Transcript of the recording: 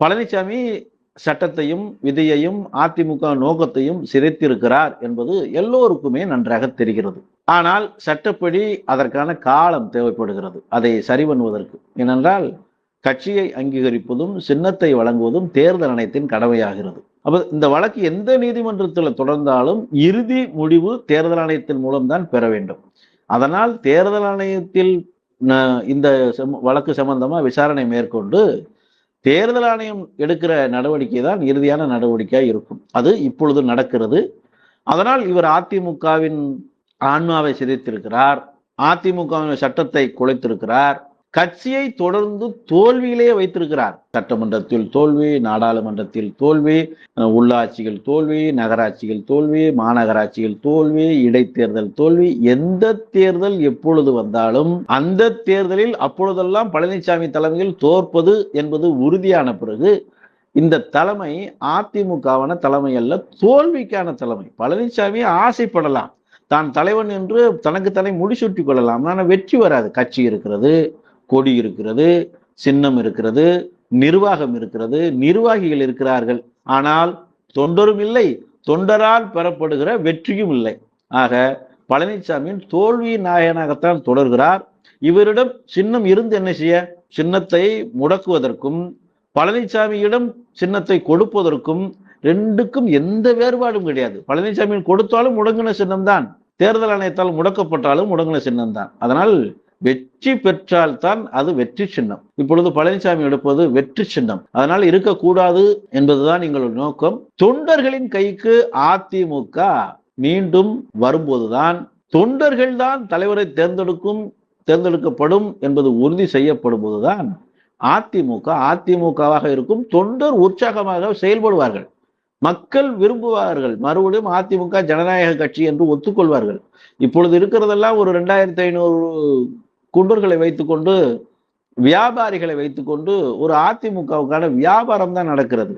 பழனிசாமி சட்டத்தையும் விதியையும் அதிமுக நோக்கத்தையும் சிதைத்திருக்கிறார் என்பது எல்லோருக்குமே நன்றாக தெரிகிறது. ஆனால் சட்டப்படி அதற்கான காலம் தேவைப்படுகிறது. அதை சரி பண்ணுவதற்கு. ஏனென்றால் கட்சியை அங்கீகரிப்பதும் சின்னத்தை வழங்குவதும் தேர்தல் ஆணையத்தின் கடமையாகிறது. அப்போ இந்த வழக்கு எந்த நீதிமன்றத்தில் தொடர்ந்தாலும் இறுதி முடிவு தேர்தல் ஆணையத்தின் மூலம்தான் பெற வேண்டும். அதனால் தேர்தல் ஆணையத்தில் இந்த வழக்கு சம்பந்தமாக விசாரணை மேற்கொண்டு தேர்தல் ஆணையம் எடுக்கிற நடவடிக்கை தான் இறுதியான நடவடிக்கையாக இருக்கும். அது இப்பொழுது நடக்கிறது. அதனால் இவர் அதிமுகவின் ஆன்மாவை சிதைத்திருக்கிறார். அதிமுகவின் சட்டத்தை குலைத்திருக்கிறார். கட்சியை தொடர்ந்து தோல்வியிலேயே வைத்திருக்கிறார். சட்டமன்றத்தில் தோல்வி நாடாளுமன்றத்தில் தோல்வி உள்ளாட்சிகள் தோல்வி நகராட்சிகள் தோல்வி மாநகராட்சிகள் தோல்வி இடைத்தேர்தல் தோல்வி எந்த தேர்தல் எப்பொழுது வந்தாலும் அந்த தேர்தலில் அப்பொழுதெல்லாம் பழனிசாமி தலைமையில் தோற்பது என்பது உறுதியான பிறகு இந்த தலைமை அதிமுகவான தலைமை அல்ல தோல்விக்கான தலைமை. பழனிசாமி ஆசைப்படலாம். தான் தலைவன் என்று தனக்கு தலை முடிசூட்டி கொள்ளலாம். ஆனால் வெற்றி வராது. கட்சி இருக்கிறது. கொடி இருக்கிறது சின்னம் இருக்கிறது நிர்வாகம் இருக்கிறது நிர்வாகிகள் இருக்கிறார்கள். ஆனால் தொண்டரும் இல்லை தொண்டரால் பெறப்படுகிற வெற்றியும் இல்லை. ஆக பழனிசாமியின் தோல்வி நாயகனாகத்தான் தொடர்கிறார். இவரிடம் சின்னம் இருந்து என்ன செய்ய? சின்னத்தை முடக்குவதற்கும் பழனிசாமியிடம் சின்னத்தை கொடுப்பதற்கும் ரெண்டுக்கும் எந்த வேறுபாடும் கிடையாது. பழனிசாமி கொடுத்தாலும் முடங்கின சின்னம் தான் தேர்தல் ஆணையத்தால் முடக்கப்பட்டாலும் முடங்கின சின்னம் தான் அதனால் வெற்றி பெற்றால் தான் அது வெற்றி சின்னம். இப்பொழுது பழனிசாமி எடுப்பது வெற்றி சின்னம். அதனால் இருக்கக்கூடாது என்பதுதான் எங்களோட நோக்கம். தொண்டர்களின் கைக்கு அதிமுக மீண்டும் வரும்போதுதான் தொண்டர்கள் தான் தலைவரை தேர்ந்தெடுக்கும் தேர்ந்தெடுக்கப்படும் என்பது உறுதி செய்யப்படும் போதுதான் அதிமுக அதிமுகவாக இருக்கும் தொண்டர் உற்சாகமாக செயல்படுவார்கள். மக்கள் விரும்புவார்கள். மறுபடியும் அதிமுக ஜனநாயக கட்சி என்று ஒத்துக்கொள்வார்கள். இப்பொழுது இருக்கிறதெல்லாம் ஒரு ரெண்டாயிரத்தி ஐநூறு குண்டர்களை வைத்துக்கொண்டு வியாபாரிகளை வைத்துக்கொண்டு ஒரு அதிமுகவுக்கான வியாபாரம் தான் நடக்கிறது.